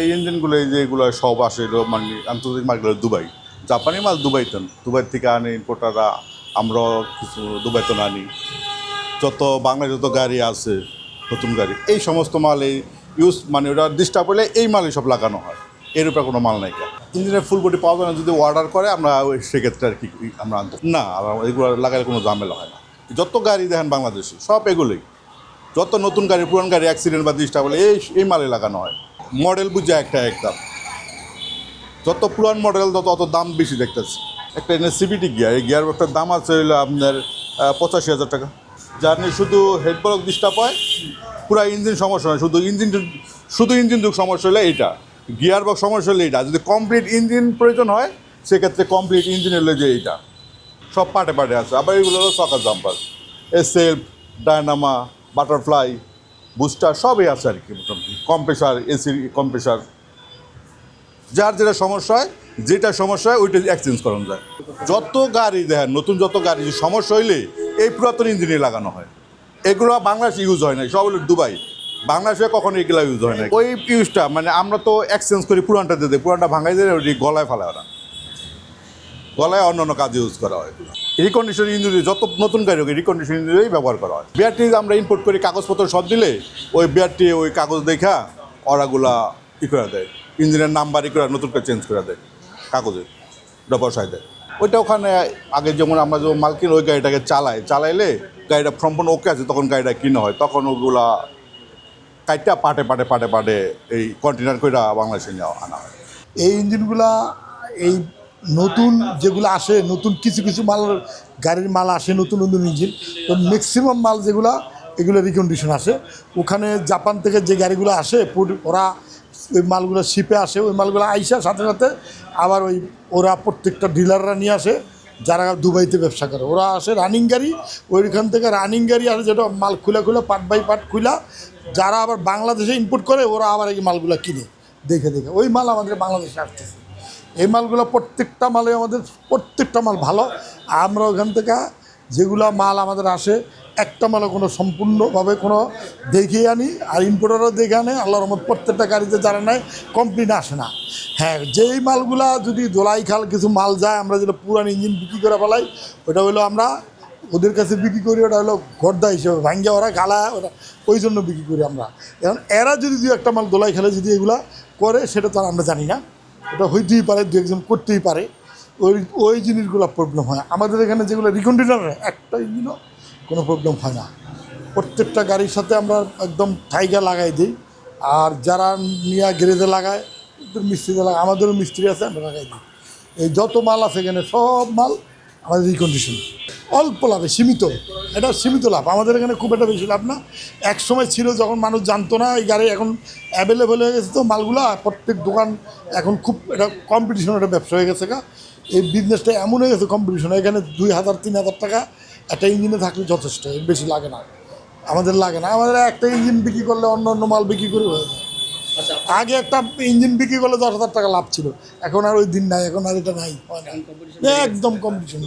এই ইঞ্জিনগুলো এই যে এগুলো সব আসে মানে আন্তর্জাতিক মার্কেট দুবাই। জাপানি মাল দুবাইতে দুবাই থেকে আনে ইম্পোর্টাররা আমরাও কিছু দুবাইতে আনি। যত বাংলা যত গাড়ি আছে, নতুন গাড়ি, এই সমস্ত মাল এই ইউজ মানে ওটা ডিস্টার্ব হলে এই মালই সব লাগানো হয়। এর উপরে কোনো মাল নাই ইঞ্জিনের ফুল বডি পাওয়া যায় না, যদি অর্ডার করে, আমরা সেক্ষেত্রে আর কি আমরা আনতে না এগুলো লাগালে কোনো ঝামেলা হয় না। যত গাড়ি দেখেন বাংলাদেশে, সব এগুলোই। যত নতুন গাড়ি, পুরান গাড়ি অ্যাক্সিডেন্ট বা ডিস্টার্ব হলে এই এই মালে লাগানো হয়। মডেল বুঝে একটা একদম। যত পুরান মডেল, তত অত দাম বেশি দেখতেছি। একটা এনে সিবিটি গিয়ার, এই গিয়ার বক্সটার দাম আছে হইল আপনার পঁচাশি হাজার টাকা। যার নিয়ে শুধু হেড ডিস্টার্ব হয়, পুরা ইঞ্জিন সমস্যা হয়। শুধু ইঞ্জিন শুধু ইঞ্জিন দুঃখ সমস্যা হলে এইটা। গিয়ার বক্স সমস্যা হলে এইটা। যদি কমপ্লিট ইঞ্জিন প্রয়োজন হয়, সেক্ষেত্রে কমপ্লিট ইঞ্জিন হলে যে এইটা। সব পার্টে পার্টে আছে। আবার এগুলো হলো সকার জাম্পার এ সেলফ ডায়নামা বাটারফ্লাই বুস্টার সবই আছে আর কি মোটামুটি। কম্প্রেসার এসি কম্প্রেসার যার যেটা সমস্যা হয়, যেটা সমস্যা হয়, ওইটা এক্সচেঞ্জ করানো যায়। যত গাড়ি দেখেন, নতুন যত গাড়ি সমস্যা হইলে এই পুরাতন ইঞ্জিনে লাগানো হয়। এগুলো বাংলাদেশে ইউজ হয় না সব হলো দুবাই। বাংলাদেশে কখনো এগুলো ইউজ হয় না ওই ইউজটা মানে আমরা তো এক্সচেঞ্জ করি পুরানটা দিয়ে পুরানটা ভাঙাই দিয়ে ওই গলায় ফেলা ওরা। গলায় অন্য অন্য কাজে ইউজ করা হয়। রিকন্ডিশন ইঞ্জিন যত নতুন গাড়ি হোক রিকন্ডিশন ইঞ্জিনই ব্যবহার করা হয়। বিআরটি আমরা ইম্পোর্ট করি কাগজপত্র সব দিলে, ওই বিআরটি, ওই কাগজ দেখা ওরাগুলা ই করে দেয়। ইঞ্জিনের নাম্বার ই করে, নতুন করে চেঞ্জ করে দেয় কাগজে, ওটা বসায় দেয়। ওইটা ওখানে, আগে যেমন আমরা যেমন মালকিন ওই গাড়িটাকে চালাই চালাইলে গাড়িটা সম্পূর্ণ ওকে আছে, তখন গাড়িটা কিনা হয়। তখন ওগুলা কাইটটা পাটে পাটে পাটে পাটে এই কন্টেনার করে বাংলাদেশে নেওয়া, আনা হয়। এই ইঞ্জিনগুলা, এই নতুন যেগুলো আসে, নতুন কিছু কিছু মাল, গাড়ির মাল আসে, নতুন নতুন ইঞ্জিন তো ম্যাক্সিমাম মাল যেগুলো, এগুলো রিকন্ডিশন আসে। ওখানে জাপান থেকে যে গাড়িগুলো আসে ওরা ওই মালগুলো শিপে আসে, ওই মালগুলো আইসা সাথে সাথে আবার ওই ওরা প্রত্যেকটা ডিলাররা নিয়ে আসে, যারা দুবাইতে ব্যবসা করে। ওরা আসে রানিং গাড়ি, ওইখান থেকে রানিং গাড়ি আসে যেটা মাল খুলে খুলে পার্ট বাই পার্ট খুলা যারা আবার বাংলাদেশে ইম্পোর্ট করে, ওরা আবার এই মালগুলো কিনে, দেখে দেখে। ওই মাল আমাদের বাংলাদেশে আসতেছে। এই মালগুলো প্রত্যেকটা মালে আমাদের প্রত্যেকটা মাল ভালো। আমরা ওখান থেকে যেগুলো মাল আমাদের আসে, একটা মালও কোনো সম্পূর্ণভাবে কোনো দেখে আনি আর ইম্পোর্টারও দেখে আনে। আল্লাহ রহমত, প্রত্যেকটা গাড়িতে যারা নেয় কমপ্লেন আসে না। হ্যাঁ যেই মালগুলা যদি দোলাই খাল কিছু মাল যায়, আমরা যেটা পুরান ইঞ্জিন বিক্রি করে ফেলাই, ওটা হলো আমরা ওদের কাছে বিক্রি করি, ওটা হলো গর্দা হিসেবে ভাঙ্গে ওরা, গালা ওরা, ওই জন্য বিক্রি করি আমরা। এখন এরা যদি দু একটা মাল দোলাই খেলে যদি এগুলা করে, সেটা তো আমরা জানি না। ওটা হইতেই পারে, দু একজন করতেই পারে। ওই ওই জিনিসগুলো প্রবলেম হয় আমাদের এখানে যেগুলো রিকন্ডিশনার একটা ইঞ্জিনও কোনো প্রবলেম হয় না। প্রত্যেকটা গাড়ির সাথে আমরা একদম টাইগা লাগাই দিই। আর যারা নিয়ে গ্যারেজে লাগায় মিস্ত্রিতে লাগায়, আমাদেরও মিস্ত্রি আছে, আমরা লাগাই দিই। এই যত মাল আছে এখানে সব মাল আমাদের রিকন্ডিশন অল্প লাভে সীমিত। এটা সীমিত লাভ। আমাদের এখানে খুব একটা বেশি লাভ না। এক সময় ছিল যখন মানুষ জানতো না এই গাড়ি এখন অ্যাভেলেবেল হয়ে গেছে তো মালগুলা প্রত্যেক দোকান এখন খুব এটা কম্পিটিশন একটা ব্যবসা হয়ে গেছে গা। এই বিজনেসটা এমন হয়ে গেছে কম্পিটিশন এখানে দুই হাজার তিন হাজার টাকা একটা ইঞ্জিনে থাকলে যথেষ্ট এর বেশি লাগে না। আমাদের লাগে না। আমাদের একটা ইঞ্জিন বিক্রি করলে অন্য অন্য মাল বিক্রি করে হয়ে যায়। আগে একটা ইঞ্জিন বিক্রি করলে দশ হাজার টাকা লাভ ছিল। এখন আর ওই দিন নাই এখন আর এটা নাই হয় একদম কম্পিটিশন